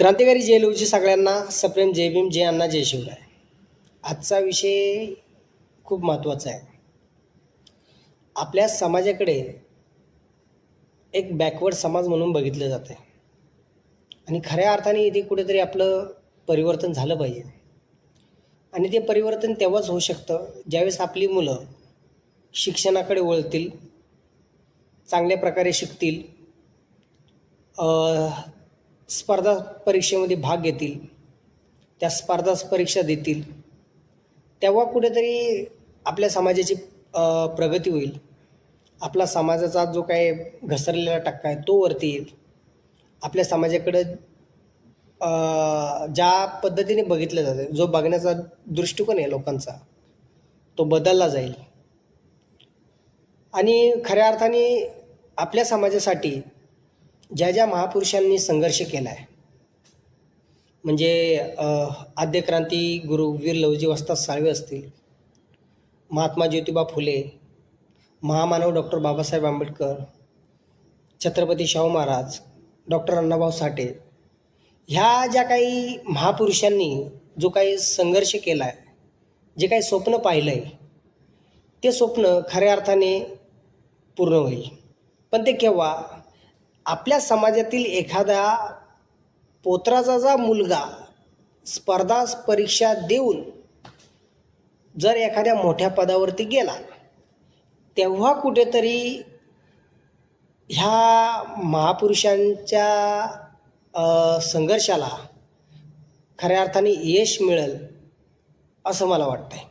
क्रांतिकारी जय लवची सगळ्यांना सप्रेम जय भीम जय अण्णा जय शिवराय. आजचा विषय खूप महत्त्वाचा आहे. आपल्या समाजाकडे एक बॅकवर्ड समाज म्हणून बघितलं जातं आहे आणि खऱ्या अर्थाने इथे कुठेतरी आपलं परिवर्तन झालं पाहिजे. आणि ते परिवर्तन तेव्हाच होऊ शकतं ज्यावेळेस आपली मुलं शिक्षणाकडे वळतील चांगल्या प्रकारे शिकतील. स्पर्धा परीक्षेमध्ये भाग घेतील त्या स्पर्धा परीक्षा देतील तेव्हा कुठेतरी आपल्या समाजाची प्रगती होईल. आपला समाजाचा जो काय घसरलेला टक्का आहे तो वरती येईल. आपल्या समाजाकडं ज्या पद्धतीने बघितलं जातं जो बघण्याचा दृष्टिकोन आहे लोकांचा तो बदलला जाईल. आणि खऱ्या अर्थाने आपल्या समाजासाठी ज्या ज्या महापुरुषांनी संघर्ष केला आहे म्हणजे आद्यक्रांती गुरु वीर लवजी वस्ताद साळवे असतील महात्मा ज्योतिबा फुले महामानव डॉक्टर बाबासाहेब आंबेडकर छत्रपती शाहू महाराज डॉक्टर अण्णाभाऊ साठे ह्या ज्या काही महापुरुषांनी जो काही संघर्ष केला आहे जे काही स्वप्न पाहिलं आहे ते स्वप्न खऱ्या अर्थाने पूर्ण होईल. पण ते केव्हा? आपल्या समाजातील एखादा पोत्राचा जा मुलगा स्पर्धा परीक्षा देऊन जर एखाद्या मोठ्या पदावरती गेला तेव्हा कुठेतरी ह्या महापुरुषांच्या संघर्षाला खऱ्या अर्थाने यश मिळेल असं मला वाटतं आहे